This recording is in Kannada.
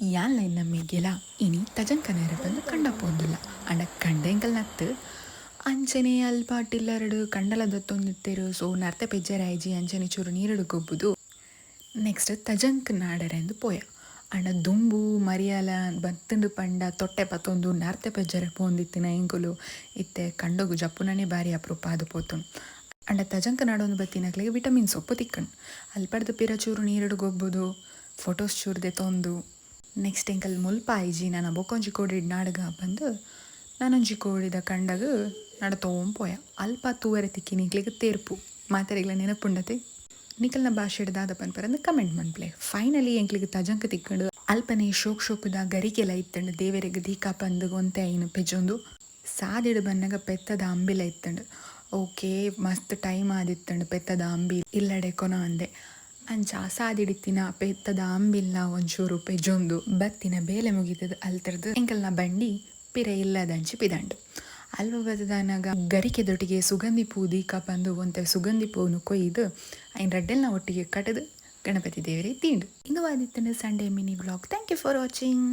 ಲೈನ್ ನಮಗೆಲ್ಲ ಇನಿ ತಜಂಕನೇರ ಬಂದು ಕಂಡ ಪೋಂದಿಲ್ಲ. ಅಂಡ ಕಂಡೆಂಕಲ್ ನತ್ತು. ಅಂಚನೆ ಅಲ್ಪಾಟಿಲ್ಲರಡು, ಕಂಡಲ ದತ್ತೊಂದಿತ್ತೇರು, ಸೊ ನರ್ತೆ ಪೆಜ್ಜರಾಯ್ಜಿ ಅಂಚನೆ ಚೂರು ನೀರಡು ಗೊಬ್ಬುದು. ನೆಕ್ಸ್ಟ್ ತಜಂಕ್ ನಾಡರೆಂದು ಪೋಯ. ಅಣ್ಣ ದುಂಬು, ಮರಿಯಾಲ ಬತ್ತಂಡು ಪಂಡ, ತೊಟ್ಟೆ ಪತ್ತೊಂದು, ನರ್ತೆ ಪೆಜ್ಜರೆ ಪೋಂದಿತ್ತಿನ ಎಂಕುಲು ಇತ್ತೆ ಕಂಡೋಗು ಜಪ್ಪುನನೆ ಬಾರಿ ಅಪರೂಪ ಅದು ಪೋತುಂಡು ಅಂಡ ತಜಂಕ ನಾಡೊಂದು ಬತ್ತಿನಕ್ಲೆಗೆ ವಿಟಮಿನ್ ಸೊಪ್ಪು ತಿಕ್ಕಣ್ ಅಲ್ಪಡ್ದು ಪಿರ ಚೂರು ನೀರಡು ಗೊಬ್ಬುದು. ಫೋಟೋಸ್ ಚೂರ್ದೆ ತೊಂದು. ನೆಕ್ಸ್ಟ್ ಎಂಕಲ್ ಮುಲ್ಪ ಐಜಿ ನಾನು ಬೊಕ್ಕೊಂಜಿ ಕೋಡಿಡ್ ನಾಡಗ ಬಂದು ನಾನೊಂಜಿ ಕೋಡಿದ ಕಂಡಗ ಪೋಯ. ಅಲ್ಪ ತೂವರೆ ತಿಕ್ಕಿ ನಿಕ್ಲಿಗೆ ತೇರ್ಪು. ಮಾತಾರಿಗಳ ನೆನಪುಂಡತೆ. ನಿಕಲ್ನ ಭಾಷೆ ದಾದ ಅಂದ್ರೆ ಕಮೆಂಟ್ ಮನ್ಪ್ಲೆ. ಫೈನಲಿ ಎಂಕ್ಲಿಗೆ ತಜಂಕ ತಿಕ್ಕಂಡು ಅಲ್ಪನೆ ಶೋಕ್ ಶೋಕುದ ಗರಿಕೆಲ ಇತ್ತಂಡು ದೇವರಿಗೆ ದೀಕಾ ಪಂದು ಗೊಂತೆ ಐನು ಪೆಜೊಂದು. ಸಾದಿಡು ಬನ್ನಗ ಪೆತ್ತದ ಅಂಬಿಲ ಇತ್ತಂಡು. ಓಕೆ, ಮಸ್ತ್ ಟೈಮ್ ಆದಿತ್ತಂಡು ಪೆತ್ತದ ಅಂಬಿ. ಇಲ್ಲಡೆ ಕೊನ ಅಂದೆ. ಅಂಚ ಸಾದಿಡಿತ್ತಿನ ಪೆತ್ತದ ಅಂಬಿಲ್ನ ಒಂಚೂರು ಪೆಜೊಂದು ಬತ್ತಿನ ಬೇಲೆ ಮುಗಿತದ ಅಲ್ತರ್ದು ಎಂಕಲ್ನ ಬಂಡಿ ಪಿರ ಇಲ್ಲದಂಚಿ ಪಿದಂಡು. ಬದದಾನಾಗ ಗರಿಕೆ ದೊಟ್ಟಿಗೆ ಸುಗಂಧಿ ಪೂ ದೀಕ ಬಂದು ಒಂತೆ ಸುಗಂಧಿ ಪೂನು ಕೊಯ್ದು ಐನ್ ರಡ್ಡೆಲ್ನ ಒಟ್ಟಿಗೆ ಕಟದು ಗಣಪತಿ ದೇವರೇ ತಿಂಡು. ಇಂದು ಆದಿತ್ತನ Sunday mini vlog thank you for watching